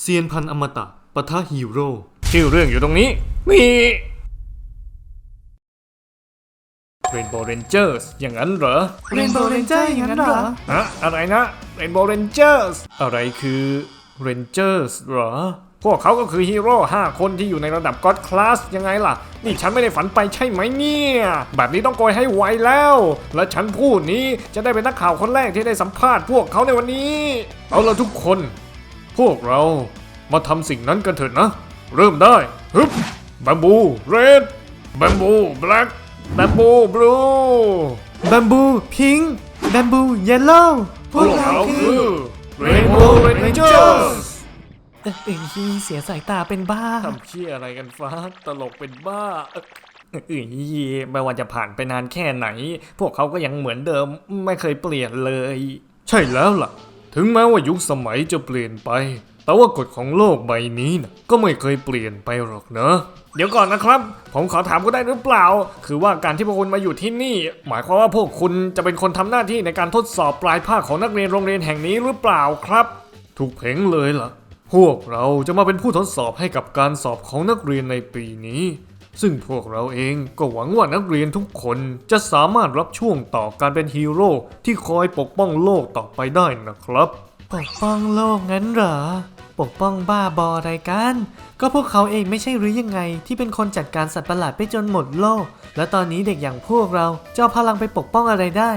เซียนพันอมตะปะทะฮีโร่ชื่อเรื่องอยู่ตรงนี้นี่ Rainbow Rangers อย่างนั้นเหรอ Rainbow Ranger อย่างนั้นเหรอ ฮะอะไรนะ Rainbow Rangers อะไรคือ Rangers เหรอ พวกเขาก็คือฮีโร่5คนที่อยู่ในระดับ God Class ยังไงล่ะ นี่ฉันไม่ได้ฝันไปใช่ไหมเนี่ย แบบนี้ต้องโกยให้ไวแล้ว และฉันพูดนี้จะได้เป็นนักข่าวคนแรกที่ได้สัมภาษณ์พวกเขาในวันนี้ เอาละทุกคน พวกเรามาทำสิ่งนั้นกันเถิดนะ เริ่มได้ฮึบบัมบูเรดบัมบูแบล็กบัมบูบลูบัมบูพิงบัมบูเยลโล่พพววกกเราเราคืคืออ Rainbow Rangers เอ้ยเสียสายตาเป็นบ้าทำเชี่ยอะไรกันฟ้าตลกเป็นบ้าเอ้ยไม่ว่าจะผ่านไปนานแค่ไหน พวกเขาก็ยังเหมือนเดิมไม่เคยเปลี่ยนเลย ใช่แล้วล่ะ ถึงแม้ว่ายุคสมัยจะเปลี่ยนไป แต่ว่ากฎของโลกใบนี้นะก็ไม่เคยเปลี่ยนไปหรอกนะเดี๋ยวก่อนนะครับ ผมขอถามก็ได้หรือเปล่า คือว่าการที่พวกคุณมาอยู่ที่นี่ หมายความว่าพวกคุณจะเป็นคนทำหน้าที่ในการทดสอบปลายภาคของนักเรียนโรงเรียนแห่งนี้หรือเปล่าครับ ถูกเพ่งเลยล่ะ พวกเราจะมาเป็นผู้ทดสอบให้กับการสอบของนักเรียนในปีนี้ ซึ่งพวกเราเองก็หวังว่านักเรียนทุกคนจะสามารถรับช่วงต่อการเป็นฮีโร่ที่คอยปกป้องโลกต่อไปได้นะครับ ปกป้องโลกงั้นเหรอ ปกป้องบ้าบออะไรกัน ก็พวกเขาเองไม่ใช่หรือยังไง ที่เป็นคนจัดการสัตว์ประหลาดไปจนหมดโลก และตอนนี้เด็กอย่างพวกเราจะเอาพลังไปปกป้องอะไรได้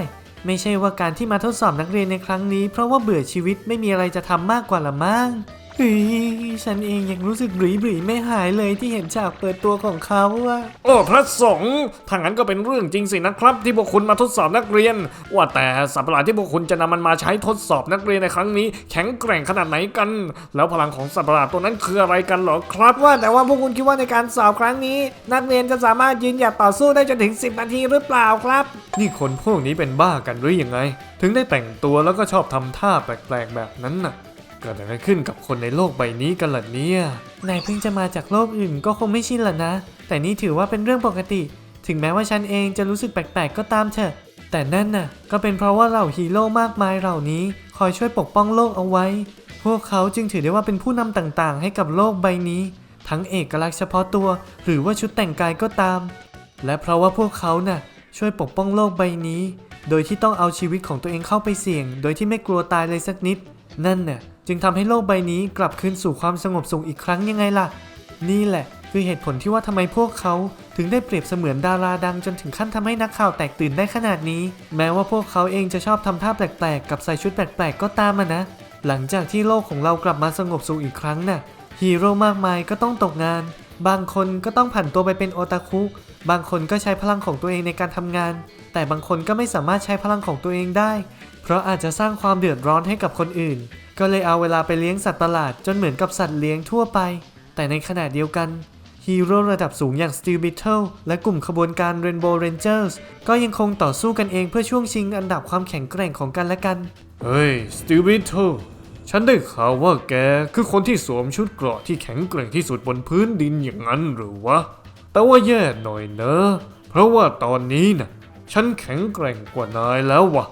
ไม่ใช่ว่าการที่มาทดสอบนักเรียนในครั้งนี้ เพราะว่าเบื่อชีวิตไม่มีอะไรจะทำมากกว่าละมั้ง เฮ้ยฉันเองยังรู้สึกหรีบรีไม่หายเลยที่เห็นฉากเปิดตัวของเขาอะโอ้พระสงฆ์ถ้างั้นก็เป็นเรื่องจริงสินะครับ ที่พวกคุณมาทดสอบนักเรียน ว่าแต่สัตว์ประหลาดที่พวกคุณจะนำมันมาใช้ทดสอบนักเรียนในครั้งนี้ แข็งแกร่งขนาดไหนกัน แล้วพลังของสัตว์ประหลาดตัวนั้นคืออะไรกันเหรอครับ ว่าแต่ว่าพวกคุณคิดว่าในการสอบครั้งนี้ นักเรียนจะสามารถยืนหยัดต่อสู้ได้จนถึง 10 นาทีหรือเปล่าครับ นี่คนพวกนี้เป็นบ้ากันหรือยังไง ถึงได้แต่งตัวแล้วก็ชอบทำท่าแปลกๆแบบนั้นน่ะ เกิดอะไรขึ้นกับคนในโลกใบนี้กันล่ะเนี่ยนายเพิ่งจะมาจากโลกอื่นก็คงไม่ชินหรอกนะ แต่นี่ถือว่าเป็นเรื่องปกติ ถึงแม้ว่าฉันเองจะรู้สึกแปลกๆก็ตามเถอะ แต่นั่นน่ะ ก็เป็นเพราะว่าเหล่าฮีโร่มากมายเหล่านี้ คอยช่วยปกป้องโลกเอาไว้ พวกเขาจึงถือได้ว่าเป็นผู้นำต่างๆ ให้กับโลกใบนี้ ทั้งเอกลักษณ์เฉพาะตัว หรือว่าชุดแต่งกายก็ตาม และเพราะว่าพวกเขาน่ะ ช่วยปกป้องโลกใบนี้ โดยที่ต้องเอาชีวิตของตัวเองเข้าไปเสี่ยง โดยที่ไม่กลัวตายเลยสักนิด นั่นน่ะ จึงทำให้โลกใบนี้กลับคืนสู่ความสงบสุขอีกครั้งยังไงล่ะ นี่แหละ คือเหตุผลที่ว่าทำไมพวกเขาถึงได้เปรียบเสมือนดาราดังจนถึงขั้นทำให้นักข่าวแตกตื่นได้ขนาดนี้ แม้ว่าพวกเขาเองจะชอบทำท่าแปลกๆ กับใส่ชุดแปลกๆ ก็ตามนะ หลังจากที่โลกของเรากลับมาสงบสุขอีกครั้งน่ะฮีโร่มากมายก็ต้องตกงาน บางคนก็ต้องผันตัวไปเป็นโอตาคุ บางคนก็ใช้พลังของตัวเองในการทำงาน แต่บางคนก็ไม่สามารถใช้พลังของตัวเองได้ เพราะอาจจะสร้างความเดือดร้อนให้กับคนอื่น ก็เลยเอาเวลาไปเลี้ยงสัตว์ประหลาดจนเหมือนกับสัตว์เลี้ยงทั่วไป แต่ในขณะเดียวกันฮีโร่ระดับสูงอย่าง Steel Beetle และกลุ่มขบวนการ Rainbow Rangers ก็ยังคงต่อสู้กันเองเพื่อช่วงชิงอันดับความแข็งแกร่งของกันและกัน เฮ้ยสติวิทฉันได้ข่าวว่าแกคือคนที่สวมชุดเกราะที่แข็งแกร่งที่สุดบนพื้นดินอย่างนั้นหรือวะ แต่ว่าแย่หน่อยเนอะ เพราะว่าตอนนี้น่ะฉันแข็งแกร่งกว่านายแล้ววะ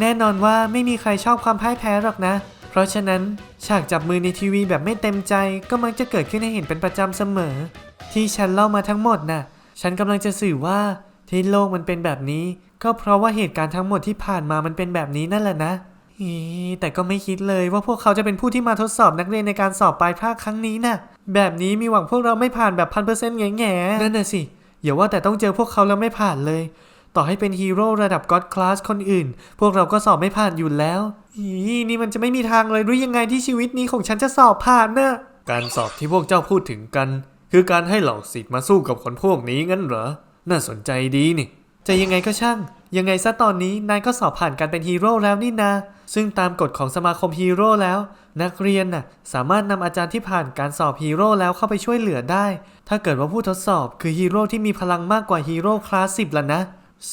แน่นอนว่าไม่มีใครชอบความพ่ายแพ้หรอกนะ เพราะฉะนั้นฉากจับมือในทีวีแบบไม่เต็มใจก็มักจะเกิดขึ้นให้เห็นเป็นประจำเสมอ ที่ฉันเล่ามาทั้งหมดน่ะ ฉันกำลังจะสื่อว่าที่โลกมันเป็นแบบนี้ ก็เพราะว่าเหตุการณ์ทั้งหมดที่ผ่านมามันเป็นแบบนี้นั่นแหละนะอีแต่ก็ไม่คิดเลยว่าพวกเขาจะเป็นผู้ที่มาทดสอบนักเรียนในการสอบปลายภาคครั้งนี้น่ะ แบบนี้มีหวังพวกเราไม่ผ่านแบบพันเปอร์เซ็นต์แง่ๆนั่นน่ะสิอย่าว่าแต่ต้องเจอพวกเขาแล้วไม่ผ่านเลย ต่อให้เป็นฮีโร่ระดับก็อดคลาสคนอื่น พวกเราก็สอบไม่ผ่านอยู่แล้วอีนี่มันจะไม่มีทางเลยหรือยังไงที่ชีวิตนี้ของฉันจะสอบผ่านนะการสอบที่พวกเจ้าพูดถึงกัน คือการให้เหล่าศิษย์มาสู้กับคนพวกนี้งั้นเหรอ น่าสนใจดีนี่ จะยังไงก็ช่าง ยังไงซะตอนนี้นายก็สอบผ่านการเป็นฮีโร่แล้วนี่นา ซึ่งตามกฎของสมาคมฮีโร่แล้ว นักเรียนน่ะสามารถนำอาจารย์ที่ผ่านการสอบฮีโร่แล้วเข้าไปช่วยเหลือได้ ถ้าเกิดว่าผู้ทดสอบคือฮีโร่ที่มีพลังมากกว่าฮีโร่คลาสสิบละนะ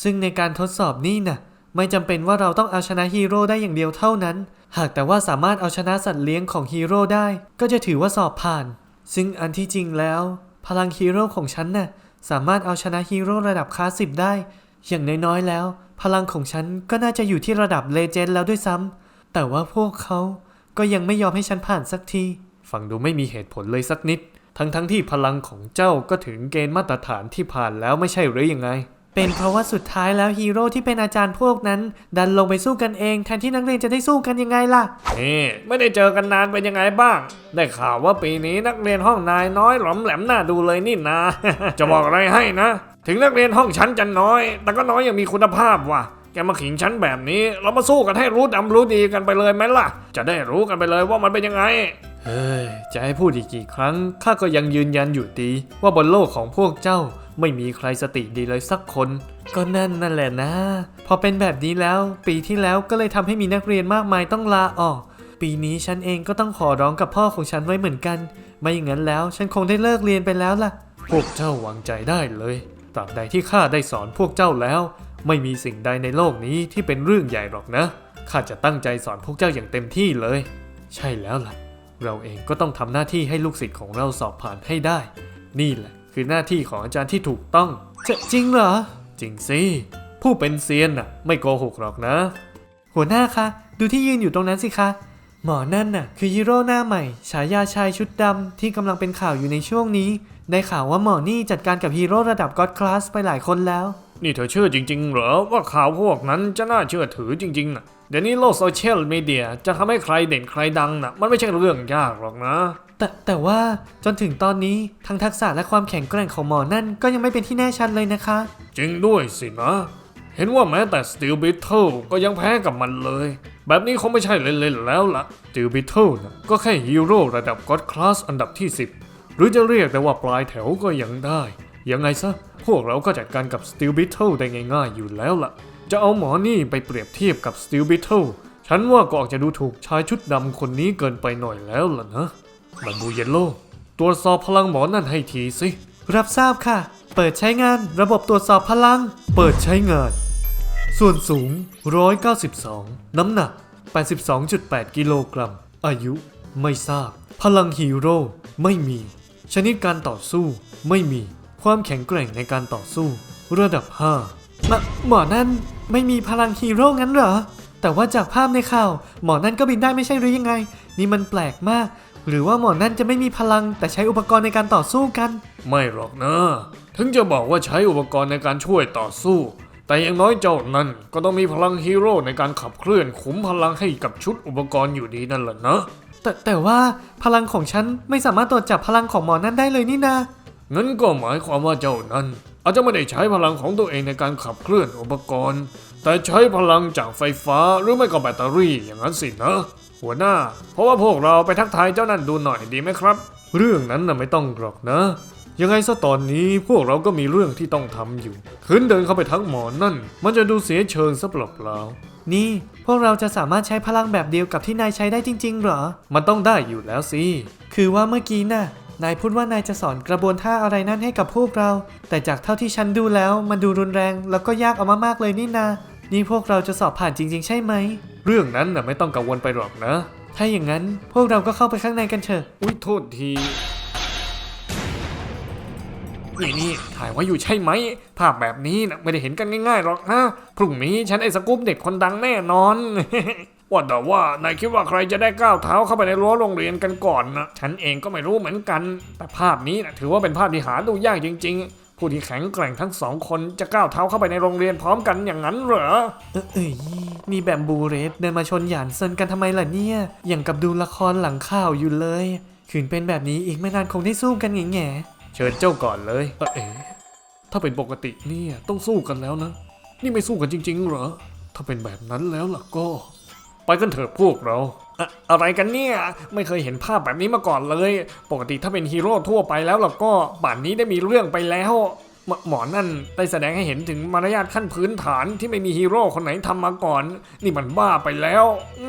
ซึ่งในการทดสอบนี่น่ะไม่จำเป็นว่าเราต้องเอาชนะฮีโร่ได้อย่างเดียวเท่านั้น หากแต่ว่าสามารถเอาชนะสัตว์เลี้ยงของฮีโร่ได้ ก็จะถือว่าสอบผ่าน ซึ่งอันที่จริงแล้ว พลังฮีโร่ของฉันน่ะสามารถเอาชนะฮีโร่ระดับคลาสสิบได้ อย่างน้อยๆแล้ว พลังของฉันก็น่าจะอยู่ที่ระดับเลเจนด์แล้วด้วยซ้ำแต่ว่าพวกเขาก็ยังไม่ยอมให้ฉันผ่านสักที ฟังดูไม่มีเหตุผลเลยสักนิด ทั้งๆทที่พลังของเจ้าก็ถึงเกณฑ์มาตรฐานที่ผ่านแล้วไม่ใช่หรือยังไง เป็นเพราะว่าสุดท้ายแล้วฮีโร่ที่เป็นอาจารย์พวกนั้น ดันลงไปสู้กันเองแทนที่นักเรียนจะได้สู้กันยังไงล่ะนี่ไม่ได้เจอกันนานเป็นยังไงบ้าง ได้ข่าวว่าปีนี้นักเรียนห้องนายน้อยหลอมแหลมหน้าดูเลยนี่นะจะบอกอะไรให้นะ ถึงนักเรียนห้องฉันจะน้อย แต่ก็น้อยอย่างมีคุณภาพว่ะแกมาขิงฉันแบบนี้ เรามาสู้กันให้รู้ดำรู้ดีกันไปเลยไหมล่ะ จะได้รู้กันไปเลยว่ามันเป็นยังไงเฮ้ยจะให้พูดอีกกี่ครั้งข้าก็ยังยืนยันอยู่ดีว่าบนโลกของพวกเจ้า ไม่มีใครสติดีเลยสักคน ก็นั่นนั่นแหละนะ พอเป็นแบบนี้แล้วปีที่แล้วก็เลยทำให้มีนักเรียนมากมายต้องลาออก ปีนี้ฉันเองก็ต้องขอร้องกับพ่อของฉันไว้เหมือนกัน ไม่อย่างนั้นแล้วฉันคงได้เลิกเรียนไปแล้วล่ะ พวกเจ้าวางใจได้เลยตราบใดที่ข้าได้สอนพวกเจ้าแล้ว ไม่มีสิ่งใดในโลกนี้ที่เป็นเรื่องใหญ่หรอกนะข้าจะตั้งใจสอนพวกเจ้าอย่างเต็มที่เลย ใช่แล้วล่ะ เราเองก็ต้องทำหน้าที่ให้ลูกศิษย์ของเราสอบผ่านให้ได้ นี่แหละ คือหน้าที่ของอาจารย์ที่ถูกต้องจะจริงเหรอ จริงสิ ผู้เป็นเซียนน่ะ ไม่โกหกหรอกนะ หัวหน้าคะ ดูที่ยืนอยู่ตรงนั้นสิคะ หมอนั่นน่ะ คือฮีโร่หน้าใหม่ ฉายาชายชุดดำที่กำลังเป็นข่าวอยู่ในช่วงนี้ ได้ข่าวว่าหมอนี่จัดการกับฮีโร่ระดับก็อดคลาสไปหลายคนแล้ว นี่เธอเชื่อจริง ๆ เหรอว่าข่าวพวกนั้นจะน่าเชื่อถือจริงๆนะเดี๋ยวนี้โลกโซเชียลมีเดียจะทำให้ใครเด่นใครดังนะมันไม่ใช่เรื่องยากหรอกนะ แต่แต่ว่าจนถึงตอนนี้ทั้งทักษะและความแข็งแกร่งของหมอนั่นก็ยังไม่เป็นที่แน่ชัดเลยนะคะ จริงด้วยสินะ เห็นว่าแม้แต่ Steel Beetle ก็ยังแพ้กับมันเลย แบบนี้คงไม่ใช่เล่นๆแล้วล่ะ Steel Beetle นะก็แค่ฮีโร่ระดับ God Class อันดับที่ 10 หรือจะเรียกได้ว่าปลายแถวก็ยังได้ ยังไงซะ พวกเราก็จัดการกับ Steel Beetle ได้ง่ายๆอยู่แล้วล่ะ จะเอาหมอนี่ไปเปรียบเทียบกับ Steel Beetle ฉันว่าก็ออกจะดูถูกชายชุดดำคนนี้เกินไปหน่อยแล้วล่ะนะ บันบูเยลโลตรวจสอบพลังหมอนั่นให้ทีสิ รับทราบค่ะ เปิดใช้งานระบบตรวจสอบพลัง เปิดใช้งาน ส่วนสูง 192 น้ำหนัก 82.8 กิโลกรัม อายุไม่ทราบ พลังฮีโร่ไม่มี ชนิดการต่อสู้ไม่มี ความแข็งแกร่งในการต่อสู้ ระดับ5หมหมอนั่นไม่มีพลังฮีโร่งั้นเหรอ แต่ว่าจากภาพในข่าว หมอนั่นก็บินได้ไม่ใช่หรือยังไง นี่มันแปลกมาก หรือว่าหมอนั่นจะไม่มีพลังแต่ใช้อุปกรณ์ในการต่อสู้กัน ไม่หรอกนะ ถึงจะบอกว่าใช้อุปกรณ์ในการช่วยต่อสู้ แต่อย่างน้อยเจ้านั่นก็ต้องมีพลังฮีโร่ในการขับเคลื่อนขุมพลังให้กับชุดอุปกรณ์อยู่ดีนั่นแหละนะ แต่แต่ว่าพลังของฉันไม่สามารถตรวจจับพลังของหมอนั่นได้เลยนี่นางั้นก็หมายความว่าเจ้านั้น อาจจะไม่ได้ใช้พลังของตัวเองในการขับเคลื่อนอุปกรณ์ แต่ใช้พลังจากไฟฟ้าหรือไม่ก็แบตเตอรี่อย่างนั้นสินะ หัวหน้า เพราะว่าพวกเราไปทักทายเจ้านั่นดูหน่อยดีไหมครับ เรื่องนั้นน่ะไม่ต้องหรอกนะ ยังไงซะตอนนี้พวกเราก็มีเรื่องที่ต้องทำอยู่คืนเดินเข้าไปทักหมอนั่น มันจะดูเสียเชิงซะเปล่าๆนี่ พวกเราจะสามารถใช้พลังแบบเดียวกับที่นายใช้ได้จริง ๆ เหรอ มันต้องได้อยู่แล้วสิ คือว่าเมื่อกี้น่ะนายพูดว่านายจะสอนกระบวนท่าอะไรนั่นให้กับพวกเรา แต่จากเท่าที่ฉันดูแล้ว มันดูรุนแรง แล้วก็ยากเอามากๆเลยนี่นา นี่พวกเราจะสอบผ่านจริง ๆ ใช่ไหม เรื่องนั้นน่ะไม่ต้องกังวลไปหรอกนะ ถ้าอย่างนั้นพวกเราก็เข้าไปข้างในกันเถอะ อุ้ยโทษที นี่นี่ถ่ายไว้อยู่ใช่ไหม ภาพแบบนี้นะไม่ได้เห็นกันง่ายๆหรอกนะ พรุ่งนี้ฉันไอ้สกู๊ปเด็กคนดังแน่นอน ว่าแต่ว่านายคิดว่าใครจะได้ก้าวเท้าเข้าไปในรั้วโรงเรียนกันก่อนนะ ฉันเองก็ไม่รู้เหมือนกัน แต่ภาพนี้นะถือว่าเป็นภาพที่หาดูยากจริง ๆ ผู้ที่แข็งแกร่งทั้งสองคนจะก้าวเท้าเข้าไปในโรงเรียนพร้อมกันอย่างนั้นเหรอ เออเอ้ยนี่แบบบูเรสเดินมาชนหยานเซินกันทำไมล่ะเนี่ย อย่างกับดูละครหลังข่าวอยู่เลย ขืนเป็นแบบนี้อีกไม่นานคงได้สู้กันแง่ๆเชิญเจ้าก่อนเลยเออเอ๋ถ้าเป็นปกติเนี่ยต้องสู้กันแล้วนะ นี่ไม่สู้กันจริง ๆ เหรอ ถ้าเป็นแบบนั้นแล้วล่ะก็ ไปกันเถอะพวกเรา อะอะไรกันเนี่ย ไม่เคยเห็นภาพแบบนี้มาก่อนเลย ปกติถ้าเป็นฮีโร่ทั่วไปแล้วล่ะก็ป่านนี้ได้มีเรื่องไปแล้วหมหมอนั่นได้แสดงให้เห็นถึงมารยาทขั้นพื้นฐานที่ไม่มีฮีโร่คนไหนทำมาก่อน นี่มันบ้าไปแล้ว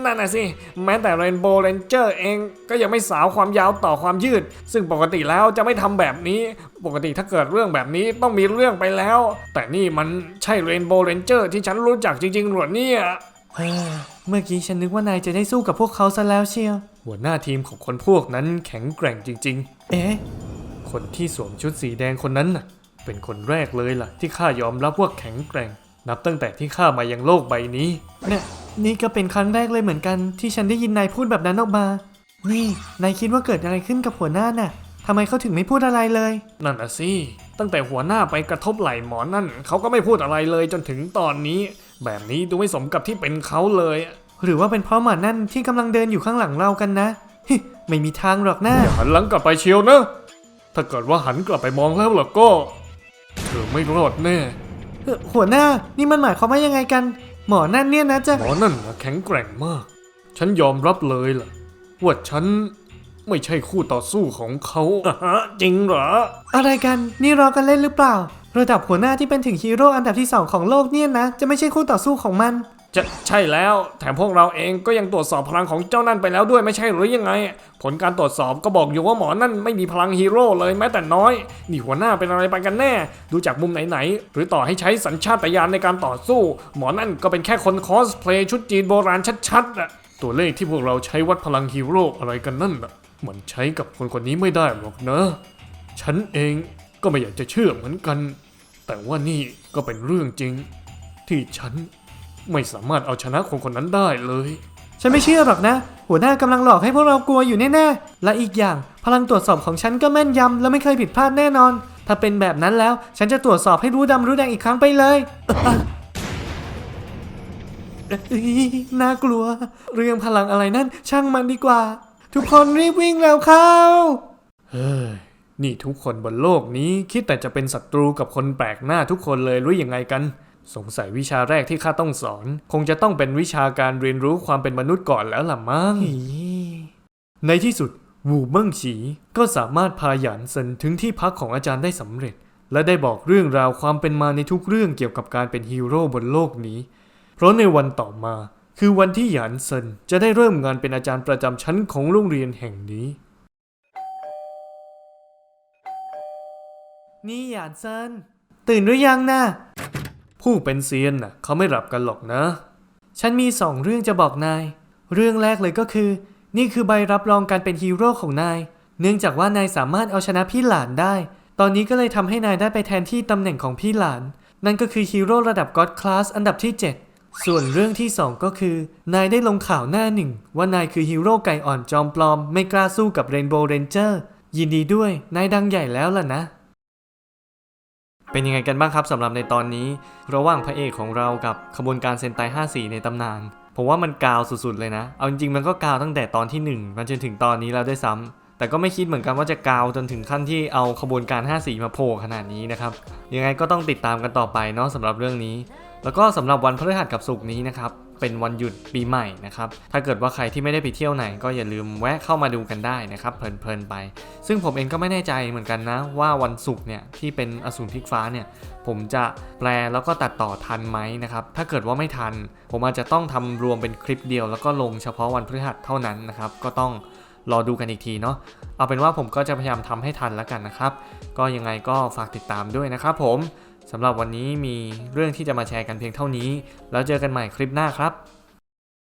นั่นน่ะสิ แม้แต่เรนโบว์เรนเจอร์เองก็ยังไม่สาวความยาวต่อความยืด ซึ่งปกติแล้วจะไม่ทำแบบนี้ ปกติถ้าเกิดเรื่องแบบนี้ต้องมีเรื่องไปแล้ว แต่นี่มันใช่เรนโบว์เรนเจอร์ที่ฉันรู้จักจริงๆหรอเนี่ย เฮ้อเมื่อกี้ฉันนึกว่านายจะได้สู้กับพวกเขาซะแล้วเชียว หัวหน้าทีมของคนพวกนั้นแข็งแกร่งจริงเอ๊ะๆคนที่สวมชุดสีแดงคนนั้นน่ะ เป็นคนแรกเลยล่ะ ที่ข้ายอมรับว่าแข็งแกร่ง นับตั้งแต่ที่ข้ามายังโลกใบนี้ เนี่ยนี่ก็เป็นครั้งแรกเลยเหมือนกัน ที่ฉันได้ยินนายพูดแบบนั้นออกมา นี่นายคิดว่าเกิดอะไรขึ้นกับหัวหน้าน่ะทำไมเขาถึงไม่พูดอะไรเลย นั่นน่ะสิ ตั้งแต่หัวหน้าไปกระทบไหล่หมอนั่นเขาก็ไม่พูดอะไรเลยจนถึงตอนนี้ แบบนี้ดูไม่สมกับที่เป็นเขาเลย หรือว่าเป็นเพราะหมานั่นที่กำลังเดินอยู่ข้างหลังเรากันนะฮิไม่มีทางหรอกนะอย่าหันหลังกลับไปเชียวนะ ถ้าเกิดว่าหันกลับไปมองแล้วล่ะก็ เธอไม่รอดแน่เอ่อหัวหน้านี่มันหมายความว่ายังไงกัน หมอนั่นเนี่ยนะจะ หมอนั่นนะแข็งแกร่งมาก ฉันยอมรับเลยล่ะ ว่าฉันไม่ใช่คู่ต่อสู้ของเขาอะฮะจริงเหรอ อะไรกัน นี่รอกันเล่นหรือเปล่า ระดับหัวหน้าที่เป็นถึงฮีโร่อันดับที่สองของโลกเนี่ยนะ จะไม่ใช่คู่ต่อสู้ของมัน จะใช่แล้ว แถมพวกเราเองก็ยังตรวจสอบพลังของเจ้านั่นไปแล้วด้วยไม่ใช่หรือยังไง ผลการตรวจสอบก็บอกอยู่ว่าหมอนั่นไม่มีพลังฮีโร่เลยแม้แต่น้อย นี่หัวหน้าเป็นอะไรไปกันแน่ ดูจากมุมไหนๆ หรือต่อให้ใช้สัญชาตญาณในการต่อสู้ หมอนั่นก็เป็นแค่คนคอสเพลย์ชุดจีนโบราณชัดๆอะตัวเลขที่พวกเราใช้วัดพลังฮีโร่อะไรกันนั่นน่ะมันใช้กับคนคนนี้ไม่ได้หรอกนะฉันเอง ก็ไม่อยากจะเชื่อเหมือนกัน แต่ว่านี่ก็เป็นเรื่องจริง ที่ฉันไม่สามารถเอาชนะคนคนนั้นได้เลย ฉันไม่เชื่อหรอกนะ หัวหน้ากำลังหลอกให้พวกเรากลัวอยู่แน่ๆ และอีกอย่างพลังตรวจสอบของฉันก็แม่นยำและไม่เคยผิดพลาดแน่นอน ถ้าเป็นแบบนั้นแล้วฉันจะตรวจสอบให้รู้ดำรู้แดงอีกครั้งไปเลยเอ้ยน่ากลัว เรื่องพลังอะไรนั่นช่างมันดีกว่า ทุกคนรีบวิ่งแล้วเข้า เฮ้ย นี่ทุกคนบนโลกนี้คิดแต่จะเป็นศัตรูกับคนแปลกหน้าทุกคนเลยรู้ยังไงกัน สงสัยวิชาแรกที่ข้าต้องสอน คงจะต้องเป็นวิชาการเรียนรู้ความเป็นมนุษย์ก่อนแล้วล่ะมั้งในที่สุดวูเบิ้งฉีก็สามารถพาหยานเซินถึงที่พักของอาจารย์ได้สำเร็จ และได้บอกเรื่องราวความเป็นมาในทุกเรื่องเกี่ยวกับการเป็นฮีโร่บนโลกนี้ เพราะในวันต่อมา คือวันที่หยานเซินจะได้เริ่มงานเป็นอาจารย์ประจำชั้นของโรงเรียนแห่งนี้ นี่หยานเซินตื่นหรือยังนะผู้เป็นเซียนน่ะเขาไม่หลับกันหรอกนะ ฉันมีสองเรื่องจะบอกนาย เรื่องแรกเลยก็คือ นี่คือใบรับรองการเป็นฮีโร่ของนาย เนื่องจากว่านายสามารถเอาชนะพี่หลานได้ ตอนนี้ก็เลยทำให้นายได้ไปแทนที่ตำแหน่งของพี่หลาน นั่นก็คือฮีโร่ระดับก็อดคลาสอันดับที่ 7 ส่วนเรื่องที่ 2 ก็คือ นายได้ลงข่าวหน้าหนึ่ง ว่านายคือฮีโร่ไก่อ่อนจอมปลอม ไม่กล้าสู้กับเรนโบว์เรนเจอร์ยินดีด้วย นายดังใหญ่แล้วล่ะนะ เป็นยังไงกันบ้างครับสำหรับในตอนนี้ ระหว่างพระเอกของเรากับขบวนการเซนไต54 ในตำนาน ผมว่ามันกาวสุดๆเลยนะ เอาจริงๆมันก็กาวตั้งแต่ตอนที่ 1มันจนถึงตอนนี้แล้วด้วยซ้ำแต่ก็ไม่คิดเหมือนกันว่าจะกาวจนถึงขั้นที่เอาขบวนการ 54 มาโผล่ขนาดนี้นะครับยังไงก็ต้องติดตามกันต่อไปเนาะสำหรับเรื่องนี้ แล้วก็สำหรับวันพฤหัสกับศุกร์นี้นะครับ เป็นวันหยุดปีใหม่นะครับ ถ้าเกิดว่าใครที่ไม่ได้ไปเที่ยวไหน ก็อย่าลืมแวะเข้ามาดูกันได้นะครับ เพลินๆไป ซึ่งผมเองก็ไม่แน่ใจเหมือนกันนะ ว่าวันศุกร์เนี่ยที่เป็นอสูรพลิกฟ้าเนี่ยผมจะแปลแล้วก็ตัดต่อทันไหมนะครับ ถ้าเกิดว่าไม่ทัน ผมอาจจะต้องทำรวมเป็นคลิปเดียว แล้วก็ลงเฉพาะวันพฤหัสเท่านั้นนะครับ ก็ต้องรอดูกันอีกทีเนาะ เอาเป็นว่าผมก็จะพยายามทำให้ทันแล้วกันนะครับ ก็ยังไงก็ฝากติดตามด้วยนะครับผม สำหรับวันนี้มีเรื่องที่จะมาแชร์กันเพียงเท่านี้ แล้วเจอกันใหม่คลิปหน้าครับ